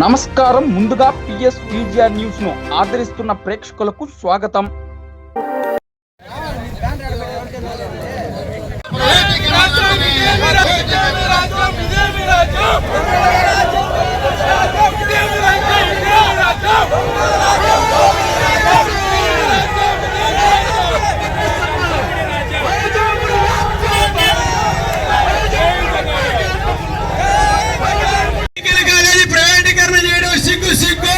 నమస్కారం. ముందుగా PS VGR న్యూస్ను ఆదరిస్తున్న ప్రేక్షకులకు స్వాగతం. మెడికల్ కాలేజీ ప్రైవేటీకరణ చేయడం సిగ్గు సిగ్గు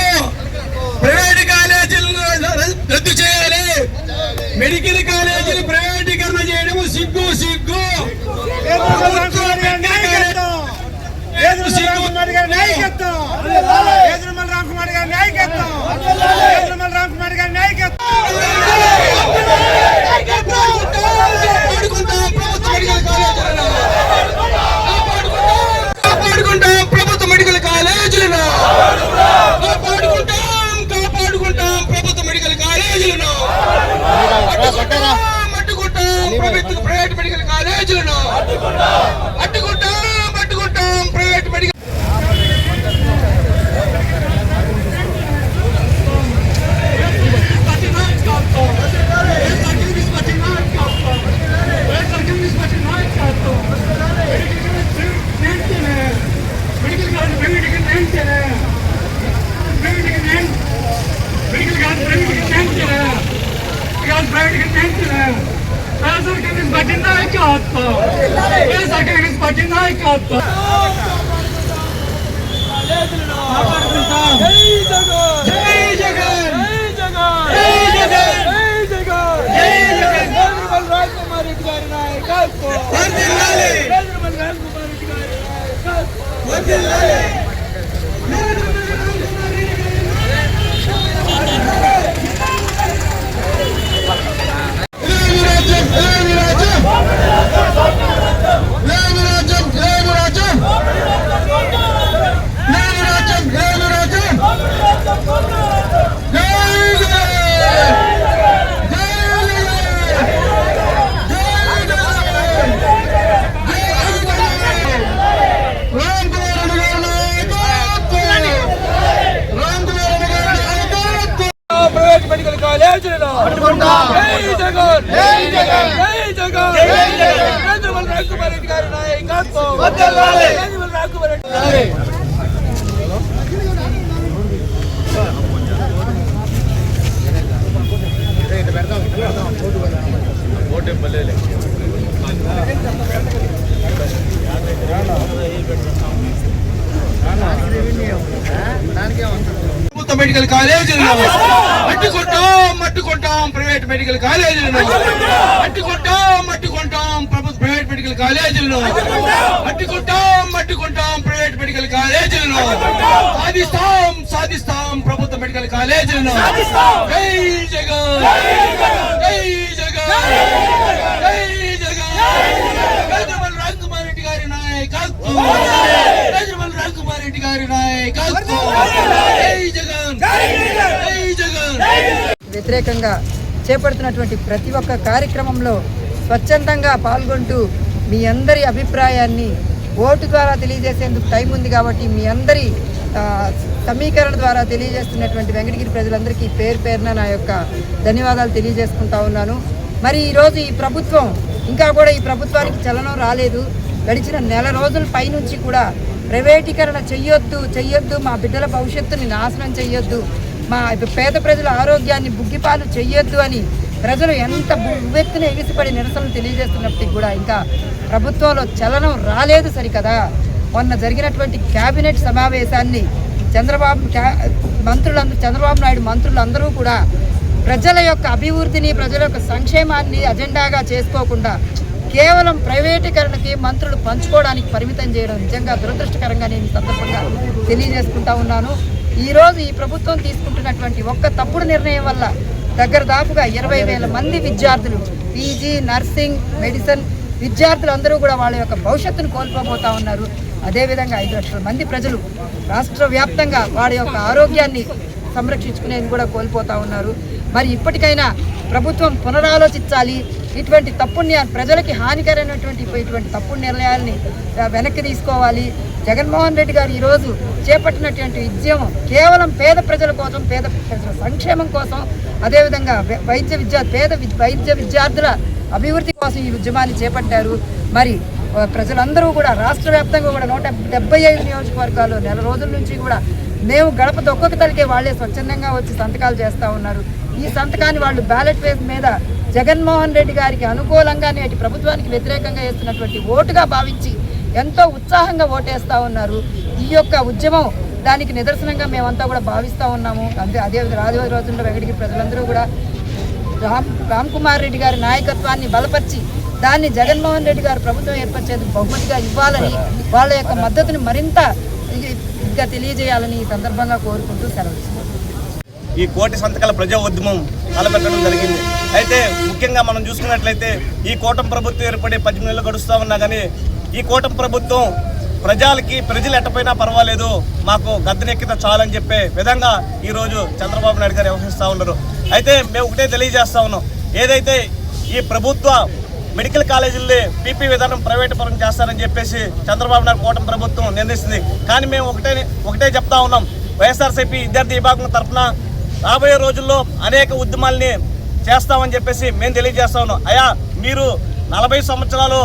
ప్రైవేట్ కాలేజీలను రద్దు చేయాలి మెడికల్ కాలేజీలు ప్రైవేటీకరణ చేయడం సిగ్గు సిగ్గు. రామకుమార్ గారి నాయకత్వం ఎదురుమల రామకుమార్ గారి నాయకత్వం ఎదురుమల రామకుమార్ గారి నాయకత్వం కాపాడుకుంటాం ప్రభుత్వ మెడికల్ కాలేజీలను కాపాడుకుంటాం కాపాడుకుంటాం ప్రభుత్వ మెడికల్ కాలేజీలను అడ్డుకుంటాం ప్రభుత్వ ప్రైవేట్ మెడికల్ కాలేజీలను प्रायव्हेट घेतली सरकारने पाठिंबा आहे आत्ता सरकारने पाठिंबा आहे का आत्ता మెడికల్ కాలేజీలను అడ్డుకుంటాం అడ్డుకుంటాం ప్రైవేట్ మెడికల్ కాలేజీలను అడ్డుకుంటాం అడ్డుకుంటాం ప్రభుత్వ ప్రైవేట్ మెడికల్ కాలేజీలను అడ్డుకుంటాం అడ్డుకుంటాం ప్రైవేట్ మెడికల్ కాలేజీలను సాధిస్తాం సాధిస్తాం ప్రభుత్వ మెడికల్ కాలేజీలను జై జగన్. జై జగన్. జై జగన్. చంద్రబాబు రాజకుమార్ రెడ్డి గారి నాయకత్వం. రెడ్డి గారి నాయకత్వం జై జగన్! జై జగన్! వ్యతిరేకంగా చేపడుతున్నటువంటి ప్రతి ఒక్క కార్యక్రమంలో స్వచ్ఛందంగా పాల్గొంటూ మీ అందరి అభిప్రాయాన్ని ఓటు ద్వారా తెలియజేసేందుకు టైం ఉంది కాబట్టి మీ అందరి సమీకరణ ద్వారా తెలియజేస్తున్నటువంటి వెంకటగిరి ప్రజలందరికీ పేరు పేరున నా యొక్క ధన్యవాదాలు తెలియజేసుకుంటా ఉన్నాను. మరి ఈరోజు ఈ ప్రభుత్వం ఇంకా కూడా ఈ ప్రభుత్వానికి చలనం రాలేదు. గడిచిన నెల రోజుల పైనుంచి కూడా ప్రైవేటీకరణ చెయ్యొద్దు చెయ్యొద్దు. మా బిడ్డల భవిష్యత్తుని నాశనం చెయ్యొద్దు. మా పేద ప్రజల ఆరోగ్యాన్ని బుగ్గిపాలు చెయ్యొద్దు అని ప్రజలు ఎంత ఉవ్వెత్తున ఎగిసిపడి నిరసనలు తెలియజేస్తున్నప్పటికీ కూడా ఇంకా ప్రభుత్వంలో చలనం రాలేదు సరికదా. మొన్న జరిగినటువంటి కేబినెట్ సమావేశాన్ని చంద్రబాబు క్యా- మంత్రులందరూ చంద్రబాబు నాయుడు మంత్రులందరూ కూడా ప్రజల యొక్క అభివృద్ధిని ప్రజల యొక్క సంక్షేమాన్ని అజెండాగా చేసుకోకుండా కేవలం ప్రైవేటీకరణకి మంత్రులు పంచుకోవడానికి పరిమితం చేయడం నిజంగా దురదృష్టకరంగా నేను ఈ సందర్భంగా తెలియజేసుకుంటా ఉన్నాను. ఈరోజు ఈ ప్రభుత్వం తీసుకుంటున్నటువంటి ఒక్క తప్పుడు నిర్ణయం వల్ల దగ్గర దాపుగా ఇరవై వేల మంది విద్యార్థులు పీజీ నర్సింగ్ మెడిసిన్ విద్యార్థులందరూ కూడా వాళ్ళ యొక్క భవిష్యత్తును కోల్పోబోతా ఉన్నారు. అదేవిధంగా ఐదు లక్షల మంది ప్రజలు రాష్ట్ర వ్యాప్తంగా వాళ్ళ యొక్క ఆరోగ్యాన్ని సంరక్షించుకునేది కూడా కోల్పోతా ఉన్నారు. మరి ఇప్పటికైనా ప్రభుత్వం పునరాలోచించాలి ఇటువంటి తప్పుడు ని- ప్రజలకి హానికరమైనటువంటి ఇటువంటి తప్పుడు నిర్ణయాల్ని వెనక్కి తీసుకోవాలి. జగన్మోహన్ రెడ్డి గారు ఈరోజు చేపట్టినటువంటి ఉద్యమం కేవలం పేద ప్రజల కోసం పేద ప్రజల సంక్షేమం కోసం అదేవిధంగా వైద్య విద్యా పేద వైద్య విద్యార్థుల అభివృద్ధి కోసం ఈ ఉద్యమాన్ని చేపట్టారు. మరి ప్రజలందరూ కూడా రాష్ట్ర వ్యాప్తంగా కూడా నూట డెబ్బై ఐదు నియోజకవర్గాల్లో నెల రోజుల నుంచి కూడా మేము గడప దొక్కకు తలికే వాళ్ళే స్వచ్ఛందంగా వచ్చి సంతకాలు చేస్తూ ఉన్నారు. ఈ సంతకాన్ని వాళ్ళు బ్యాలెట్ పేజ్ మీద జగన్మోహన్ రెడ్డి గారికి అనుకూలంగా నేటి ప్రభుత్వానికి వ్యతిరేకంగా వేస్తున్నటువంటి ఓటుగా భావించి ఎంతో ఉత్సాహంగా ఓటేస్తూ ఉన్నారు. ఈ యొక్క ఉద్యమం దానికి నిదర్శనంగా మేమంతా కూడా భావిస్తూ ఉన్నాము. అంతే అదే రాజు రోజుల్లో వెంకటగిరి ప్రజలందరూ కూడా రామ్ రామ్ కుమార్ రెడ్డి గారి నాయకత్వాన్ని బలపరిచి దాన్ని జగన్మోహన్ రెడ్డి గారు ప్రభుత్వం ఏర్పరిచేందుకు బహుమతిగా ఇవ్వాలని వాళ్ళ యొక్క మద్దతుని మరింత ఇంకా తెలియజేయాలని ఈ సందర్భంగా కోరుకుంటూ సెలవు ఈ కోటి సంతకాల ప్రజా ఉద్యమం తలపెట్టడం జరిగింది. అయితే ముఖ్యంగా మనం చూసుకున్నట్లయితే ఈ కూటమి ప్రభుత్వం ఏర్పడి పద్దెనిమిది నెలలు గడుస్తూ ఉన్నా కానీ ఈ కూటమి ప్రభుత్వం ప్రజలకి ప్రజలు ఎట్టపోయినా పర్వాలేదు మాకు గద్దెనెక్కిత చాలని చెప్పే విధంగా ఈరోజు చంద్రబాబు నాయుడు గారు వ్యవహరిస్తూ ఉన్నారు. అయితే మేము ఒకటే తెలియజేస్తా ఉన్నాం. ఏదైతే ఈ ప్రభుత్వ మెడికల్ కాలేజీల్ని పీపీ విధానం ప్రైవేట్ పరం చేస్తారని చెప్పేసి చంద్రబాబు నాయుడు కూటమి ప్రభుత్వం నిందిస్తుంది కానీ మేము ఒకటే ఒకటే చెప్తా ఉన్నాం. వైఎస్ఆర్సీపీ విద్యార్థి విభాగం తరఫున రాబోయే రోజుల్లో అనేక ఉద్యమాల్ని చేస్తామని చెప్పేసి మేము తెలియజేస్తా ఉన్నాం. అయా మీరు నలభై సంవత్సరాలు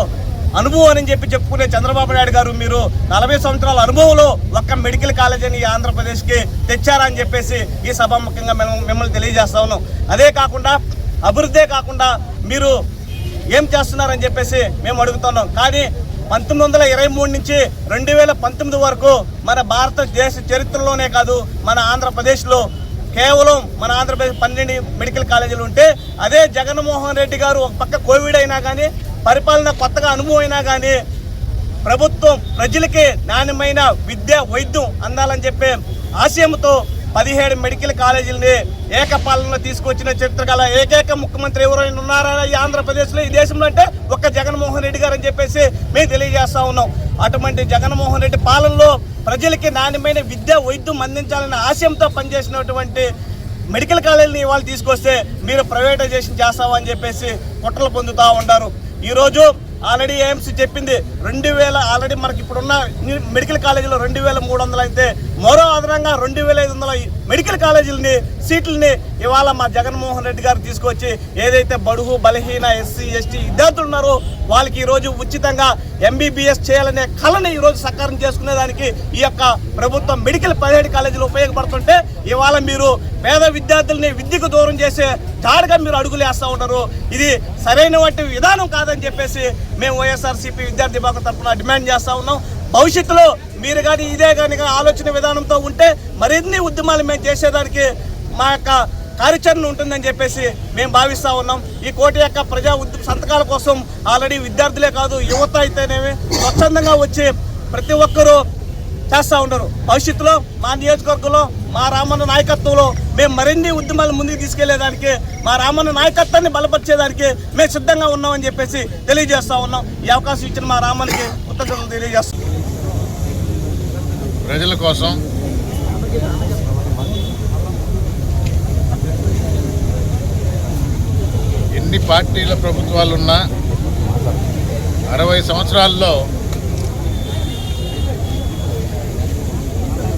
అనుభవం అని చెప్పి చెప్పుకునే చంద్రబాబు నాయుడు గారు మీరు నలభై సంవత్సరాల అనుభవంలో ఒక్క మెడికల్ కాలేజీని ఈ ఆంధ్రప్రదేశ్కి తెచ్చారని చెప్పేసి ఈ సభాముఖంగా మేము మిమ్మల్ని తెలియజేస్తా ఉన్నాం. అదే కాకుండా అభివృద్ధే కాకుండా మీరు ఏం చేస్తున్నారని చెప్పేసి మేము అడుగుతున్నాం కానీ పంతొమ్మిది వందల ఇరవై మూడు నుంచి రెండు వేల పంతొమ్మిది వరకు మన భారతదేశ చరిత్రలోనే కాదు మన ఆంధ్రప్రదేశ్లో కేవలం మన ఆంధ్రప్రదేశ్ పన్నెండు మెడికల్ కాలేజీలు ఉంటే అదే జగన్మోహన్ రెడ్డి గారు ఒక పక్క కోవిడ్ అయినా కానీ పరిపాలన కొత్తగా అనుభవం అయినా కానీ ప్రభుత్వం ప్రజలకి నాణ్యమైన విద్య వైద్యం అందాలని చెప్పే ఆశయంతో పదిహేడు మెడికల్ కాలేజీలని ఏకపాలనలో తీసుకొచ్చిన చరిత్ర గల ఏకైక ముఖ్యమంత్రి ఎవరైనా ఉన్నారా ఈ ఆంధ్రప్రదేశ్లో ఈ దేశంలో అంటే ఒక్క జగన్మోహన్ రెడ్డి గారు అని చెప్పేసి మేము తెలియజేస్తా ఉన్నాం. అటువంటి జగన్మోహన్ రెడ్డి పాలనలో ప్రజలకి నాణ్యమైన విద్య వైద్యం అందించాలనే ఆశయంతో పనిచేసినటువంటి మెడికల్ కాలేజీని ఇవాళ తీసుకొస్తే మీరు ప్రైవేటైజేషన్ చేస్తామని చెప్పేసి కుట్రలు పొందుతూ ఉన్నారు ఈరోజు ఆల్రెడీ ఎయిమ్స్ చెప్పింది రెండు వేల ఆల్రెడీ మనకి ఇప్పుడున్న మెడికల్ కాలేజీలో రెండు వేల మూడు వందలు అయితే మరో అదనంగా రెండు వేల ఐదు వందల మెడికల్ కాలేజీలని సీట్లని ఇవాళ మా జగన్మోహన్ రెడ్డి గారు తీసుకొచ్చి ఏదైతే బడుగు బలహీన ఎస్సీ ఎస్టీ విద్యార్థులు ఉన్నారో వాళ్ళకి ఈరోజు ఉచితంగా ఎంబీబీఎస్ చేయాలనే కళని ఈరోజు సకారం చేసుకునేదానికి ఈ యొక్క ప్రభుత్వం మెడికల్ పదిహేడు కాలేజీలు ఉపయోగపడుతుంటే ఇవాళ మీరు పేద విద్యార్థుల్ని విద్యకు దూరం చేసే జాడుగా మీరు అడుగులు వేస్తూ ఉన్నారు. ఇది సరైనటువంటి విధానం కాదని చెప్పేసి మేము వైఎస్ఆర్సీపీ విద్యార్థి భాగం తరఫున డిమాండ్ చేస్తూ ఉన్నాం. భవిష్యత్తులో మీరు కానీ ఇదే కానీ ఆలోచన విధానంతో ఉంటే మరిన్ని ఉద్యమాలు మేము చేసేదానికి మా యొక్క కార్యాచరణ ఉంటుందని చెప్పేసి మేము భావిస్తూ ఉన్నాం. ఈ కోటి యొక్క ప్రజా ఉద్యమ సంతకాల కోసం ఆల్రెడీ విద్యార్థులే కాదు యువత అయితేనేమి స్వచ్ఛందంగా వచ్చి ప్రతి ఒక్కరూ చేస్తూ ఉంటారు భవిష్యత్తులో మా నియోజకవర్గంలో మా రామన్న నాయకత్వంలో మేము మరిన్ని ఉద్యమాలు ముందుకు తీసుకెళ్ళేదానికి మా రామన్న నాయకత్వాన్ని బలపరిచేదానికి మేము సిద్ధంగా ఉన్నామని చెప్పేసి తెలియజేస్తూ ఉన్నాం. ఈ అవకాశం ఇచ్చిన మా రామన్నకి కృతజ్ఞతలు తెలియజేస్తాం ప్రజల కోసం ఎన్ని పార్టీల ప్రభుత్వాలున్నా అరవై సంవత్సరాల్లో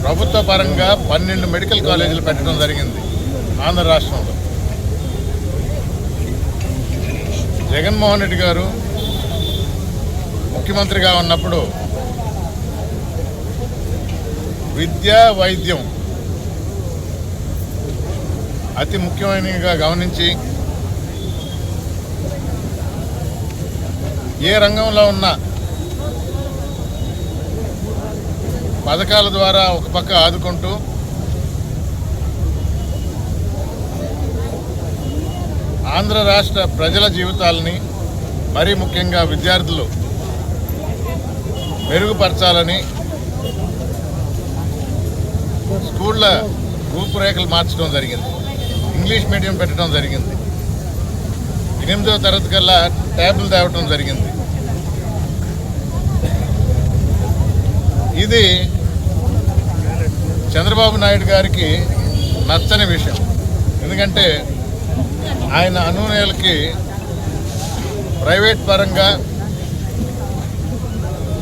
ప్రభుత్వ పరంగా పన్నెండు మెడికల్ కాలేజీలు పెట్టడం జరిగింది ఆంధ్ర రాష్ట్రంలో. జగన్మోహన్ రెడ్డి గారు ముఖ్యమంత్రిగా ఉన్నప్పుడు విద్య వైద్యం అతి ముఖ్యమైనవిగా గమనించి ఏ రంగంలో ఉన్న పథకాల ద్వారా ఒక పక్క ఆదుకుంటూ ఆంధ్ర రాష్ట్ర ప్రజల జీవితాలని మరీ ముఖ్యంగా విద్యార్థులు మెరుగుపరచాలని స్కూళ్ళ రూపురేఖలు మార్చడం జరిగింది. ఇంగ్లీష్ మీడియం పెట్టడం జరిగింది. ఎనిమిదో తరగతి కల్లా ట్యాబ్లు తేవటం జరిగింది. ఇది చంద్రబాబు నాయుడు గారికి నచ్చని విషయం. ఎందుకంటే ఆయన అనునయులకి ప్రైవేట్ పరంగా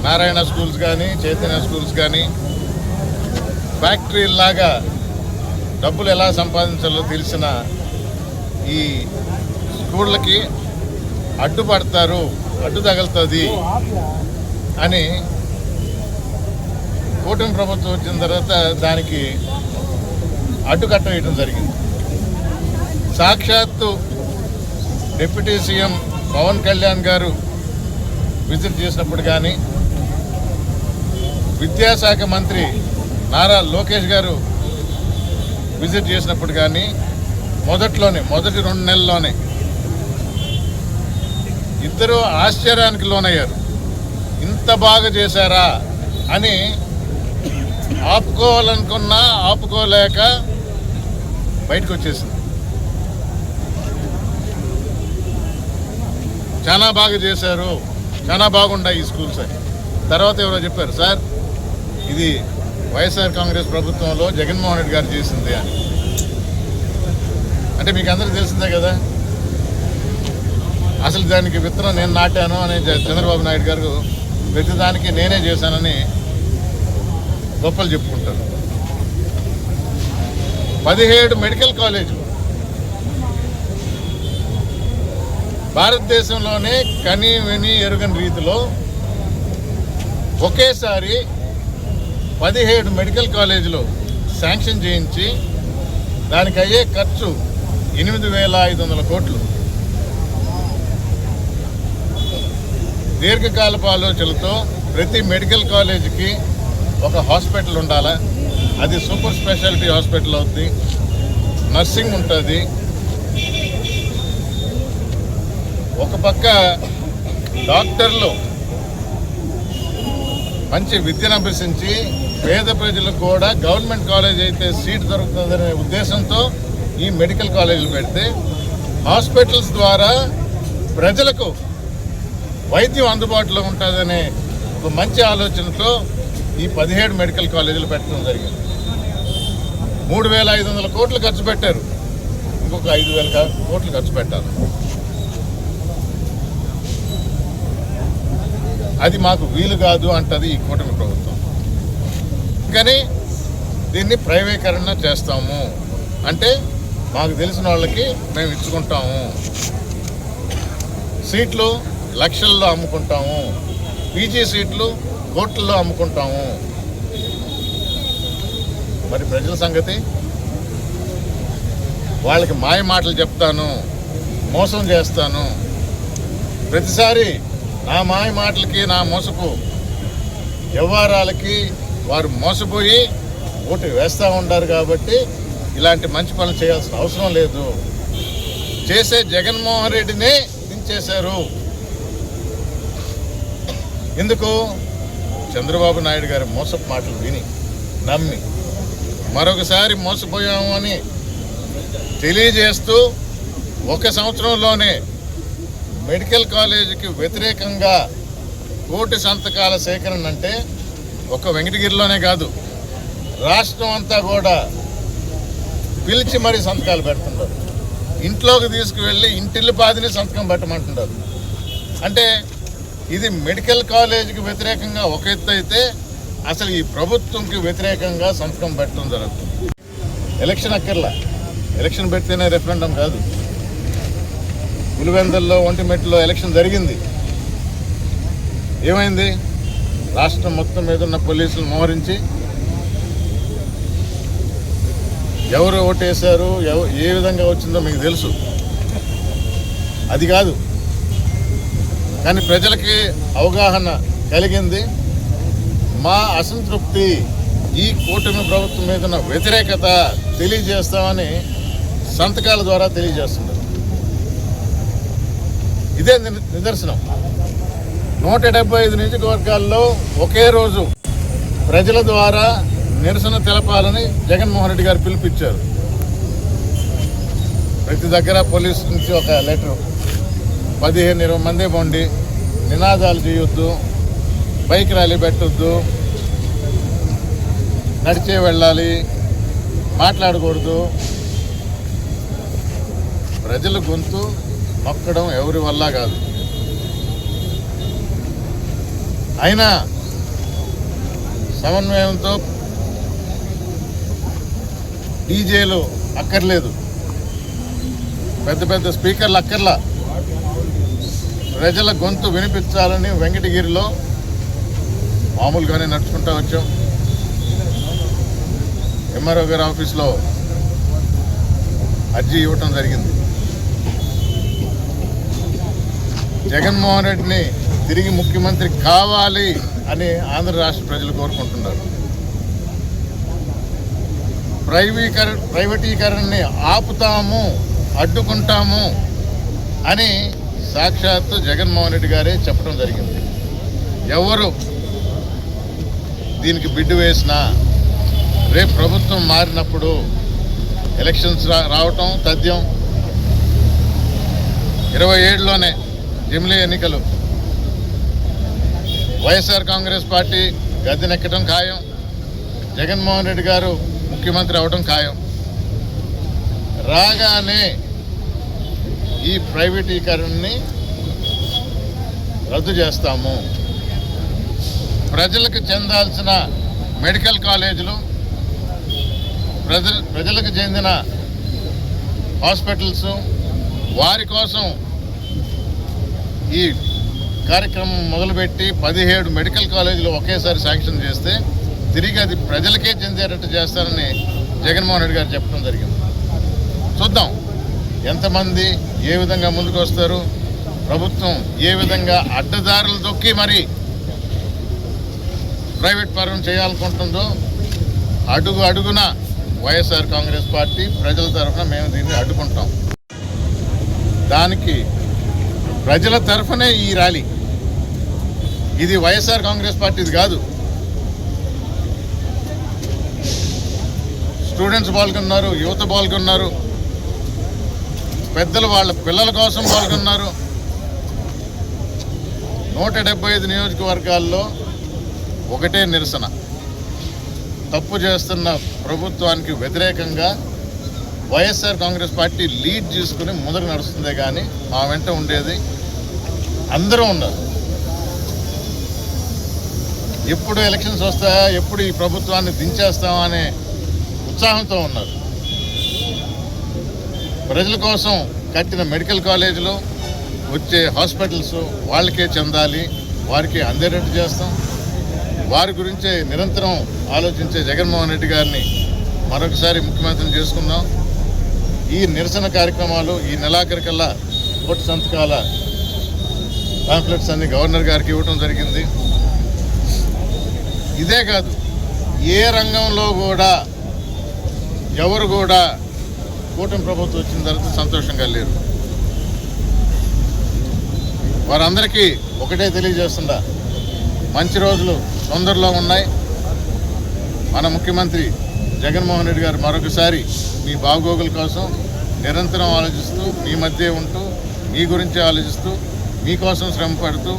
నారాయణ స్కూల్స్ కానీ చైతన్య స్కూల్స్ కానీ ఫ్యాక్టరీలాగా డబ్బులు ఎలా సంపాదించాలో తెలిసిన ఈ స్కూళ్ళకి అడ్డుపడతారు అడ్డు తగులుతుంది అని కూటమి ప్రభుత్వం వచ్చిన తర్వాత దానికి అడ్డుకట్ట వేయడం జరిగింది. సాక్షాత్తు డిప్యూటీ సీఎం పవన్ కళ్యాణ్ గారు విజిట్ చేసినప్పుడు కానీ విద్యాశాఖ మంత్రి నారా లోకేష్ గారు విజిట్ చేసినప్పుడు కానీ మొదట్లోనే మొదటి రెండు నెలల్లోనే ఇద్దరు ఆశ్చర్యానికి లోనయ్యారు. ఇంత బాగా చేశారా అని ఆపుకోవాలనుకున్నా ఆపుకోలేక బయటకు వచ్చేసింది చాలా బాగా చేశారు. చాలా బాగుండాయి ఈ స్కూల్స్ అని. తర్వాత ఎవరో చెప్పారు సార్ ఇది వైఎస్ఆర్ కాంగ్రెస్ ప్రభుత్వంలో జగన్మోహన్ రెడ్డి గారు చేసింది అని. అంటే మీకు అందరికీ తెలిసిందే కదా అసలు దానికి విత్తనం నేను నాటాను అని చంద్రబాబు నాయుడు గారు ప్రతిదానికి నేనే చేశానని గొప్పలు చెప్పుకుంటారు. పదిహేడు మెడికల్ కాలేజీలు. భారతదేశంలోనే కని విని ఎరుగని రీతిలో ఒకేసారి పదిహేడు మెడికల్ కాలేజీలు శాంక్షన్ చేయించి దానికి అయ్యే ఖర్చు ఎనిమిది వేల ఐదు వందల కోట్లు. దీర్ఘకాలపు ఆలోచనలతో ప్రతి మెడికల్ కాలేజీకి ఒక హాస్పిటల్ ఉండాలా? అది సూపర్ స్పెషాలిటీ హాస్పిటల్ అవుతుంది నర్సింగ్ ఉంటుంది. ఒక పక్క డాక్టర్లు మంచి విద్యను అభ్యసించి పేద ప్రజలకు కూడా గవర్నమెంట్ కాలేజ్ అయితే సీట్ దొరుకుతుందనే ఉద్దేశంతో ఈ మెడికల్ కాలేజీలు పెడితే హాస్పిటల్స్ ద్వారా ప్రజలకు వైద్యం అందుబాటులో ఉంటుందనే ఒక మంచి ఆలోచనతో ఈ పదిహేడు మెడికల్ కాలేజీలు పెట్టడం జరిగింది. మూడు వేల ఐదు వందల కోట్లు ఖర్చు పెట్టారు. ఇంకొక ఐదు వేల కోట్లు ఖర్చు పెట్టాలి. అది మాకు వీలు కాదు అంటది ఈ కూటమి ప్రభుత్వం. కానీ దీన్ని ప్రైవేకరణ చేస్తాము. అంటే మాకు తెలిసిన వాళ్ళకి మేము ఇచ్చుకుంటాము. సీట్లు లక్షల్లో అమ్ముకుంటాము. పీజీ సీట్లు కోట్లలో అమ్ముకుంటాము. మరి ప్రజల సంగతి? వాళ్ళకి మాయ మాటలు చెప్తాను మోసం చేస్తాను. ప్రతిసారి నా మాయ మాటలకి నా మోసపు వ్యవహారాలకి వారు మోసపోయి ఓటు వేస్తూ ఉంటారు కాబట్టి ఇలాంటి మంచి పనులు చేయాల్సిన అవసరం లేదు. చేసే జగన్మోహన్ రెడ్డిని దించేశారు. ఎందుకు? చంద్రబాబు నాయుడు గారి మోసపు మాటలు విని నమ్మి మరొకసారి మోసపోయాము అని తెలియజేస్తూ ఒక సంవత్సరంలోనే మెడికల్ కాలేజీకి వ్యతిరేకంగా కోటి సంతకాల సేకరణ అంటే ఒక వెంకటగిరిలోనే కాదు రాష్ట్రం అంతా కూడా పిలిచి మరీ సంతకాలు పెడుతుంటారు. ఇంట్లోకి తీసుకువెళ్ళి ఇంటిల్లి పాదిని సంతకం పెట్టమంటున్నారు అంటే ఇది మెడికల్ కాలేజీకి వ్యతిరేకంగా ఒక ఎత్తు అయితే అసలు ఈ ప్రభుత్వంకి వ్యతిరేకంగా సంతకం పెట్టడం జరుగుతుంది. ఎలక్షన్ అక్కర్లా. ఎలక్షన్ పెడితేనే రెఫరెండం కాదు. పులివెందల్లో ఒంటిమెట్లో ఎలక్షన్ జరిగింది. ఏమైంది? రాష్ట్రం మొత్తం మీద ఉన్న పోలీసులు మోహరించి ఎవరు ఓటేశారు ఏ విధంగా వచ్చిందో మీకు తెలుసు. అది కాదు. కానీ ప్రజలకి అవగాహన కలిగింది. మా అసంతృప్తి ఈ కూటమి ప్రభుత్వం మీద ఉన్న వ్యతిరేకత తెలియజేస్తామని సంతకాల ద్వారా తెలియజేస్తున్నారు. ఇదే ని- నిదర్శనం. నూట డెబ్బై ఐదు నియోజకవర్గాల్లో ఒకే రోజు ప్రజల ద్వారా నిరసన తెలపాలని జగన్మోహన్ రెడ్డి గారు పిలిపించారు ప్రతి దగ్గర పోలీస్ నుంచి ఒక లెటర్ పదిహేను ఇరవై మంది పోండి. నినాదాలు చేయొద్దు. బైక్ ర్యాలీ పెట్టొద్దు. నడిచే వెళ్ళాలి. మాట్లాడకూడదు. ప్రజల గొంతు నొక్కడం ఎవరి వల్ల కాదు. అయినా సమన్వయంతో డీజేలు అక్కర్లేదు. పెద్ద పెద్ద స్పీకర్లు అక్కర్లా. ప్రజల గొంతు వినిపించాలని వెంకటగిరిలో మామూలుగానే నడుచుకుంటూ వచ్చాం. ఎంఆర్ఓ గారి ఆఫీస్లో అర్జీ ఇవ్వటం జరిగింది. జగన్మోహన్ రెడ్డిని తిరిగి ముఖ్యమంత్రి కావాలి అని ఆంధ్ర రాష్ట్ర ప్రజలు కోరుకుంటున్నారు. ప్రైవీకర ప్రైవేటీకరణని ఆపుతాము అడ్డుకుంటాము అని సాక్షాత్తు జగన్మోహన్ రెడ్డి గారే చెప్పడం జరిగింది. ఎవరు దీనికి బిడ్డు వేసినా రేపు ప్రభుత్వం మారినప్పుడు ఎలక్షన్స్ రా రావటం తథ్యం. ఇరవై ఏడులోనే జిమ్లీ ఎన్నికలు. వైఎస్ఆర్ కాంగ్రెస్ పార్టీ గద్దెనెక్కడం ఖాయం. జగన్మోహన్ రెడ్డి గారు ముఖ్యమంత్రి అవడం ఖాయం. రాగానే ఈ ప్రైవేటీకరణని రద్దు చేస్తాము. ప్రజలకు చెందాల్సిన మెడికల్ కాలేజీలు ప్రజ ప్రజలకు చెందిన హాస్పిటల్స్ వారి కోసం ఈ కార్యక్రమం మొదలుపెట్టి పదిహేడు మెడికల్ కాలేజీలు ఒకేసారి శాంక్షన్ చేస్తే తిరిగి అది ప్రజలకే చెందేటట్టు చేస్తారని జగన్మోహన్ రెడ్డి గారు చెప్పడం జరిగింది. చూద్దాం. ఎంతమంది ఏ విధంగా ముందుకు వస్తారు ప్రభుత్వం ఏ విధంగా అడ్డదారులు దొక్కి మరి ప్రైవేట్ పరం చేయాలనుకుంటుందో అడుగు అడుగున వైఎస్ఆర్ కాంగ్రెస్ పార్టీ ప్రజల తరఫున మేము దీన్ని అడ్డుకుంటాం. దానికి ప్రజల తరఫునే ఈ ర్యాలీ. ఇది వైఎస్ఆర్ కాంగ్రెస్ పార్టీది కాదు. స్టూడెంట్స్ పాల్గొన్నారు యువత పాల్గొన్నారు పెద్దలు వాళ్ళ పిల్లల కోసం పాల్గొన్నారు. నూట డెబ్బై ఐదు నియోజకవర్గాల్లో ఒకటే నిరసన. తప్పు చేస్తున్న ప్రభుత్వానికి వ్యతిరేకంగా వైఎస్ఆర్ కాంగ్రెస్ పార్టీ లీడ్ తీసుకుని ముందుకు నడుస్తుందే కానీ మా వెంట ఉండేది అందరూ ఉన్నారు. ఎప్పుడు ఎలక్షన్స్ వస్తాయా ఎప్పుడు ఈ ప్రభుత్వాన్ని దించేస్తామా అనే ఉత్సాహంతో ఉన్నారు. ప్రజల కోసం కట్టిన మెడికల్ కాలేజీలు వచ్చే హాస్పిటల్స్ వాళ్ళకే చెందాలి వారికి అందేటట్టు చేస్తాం. వారి గురించే నిరంతరం ఆలోచించే జగన్మోహన్ రెడ్డి గారిని మరొకసారి ముఖ్యమంత్రిని చేసుకుందాం. ఈ నిరసన కార్యక్రమాలు ఈ నెలాఖరికల్లా ఓటు సంతకాల పాంప్లెట్స్ అన్ని గవర్నర్ గారికి ఇవ్వడం జరిగింది. ఇదే కాదు ఏ రంగంలో కూడా ఎవరు కూడా కూటమి ప్రభుత్వం వచ్చిన తర్వాత సంతోషంగా లేరు. వారందరికీ ఒకటే తెలియజేస్తుందా మంచి రోజులు తొందరలో ఉన్నాయి. మన ముఖ్యమంత్రి జగన్మోహన్ రెడ్డి గారు మరొకసారి మీ బాగోగుల కోసం నిరంతరం ఆలోచిస్తూ మీ మధ్య ఉంటూ మీ గురించి ఆలోచిస్తూ మీకోసం శ్రమ పడుతూ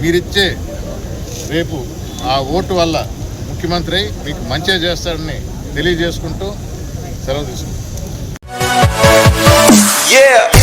మీరిచ్చే రేపు ఆ ఓటు వల్ల ముఖ్యమంత్రి అయి మీకు మంచిగా చేస్తాడని తెలియజేసుకుంటూ సెలవు తీసుకుంటాం Yeah.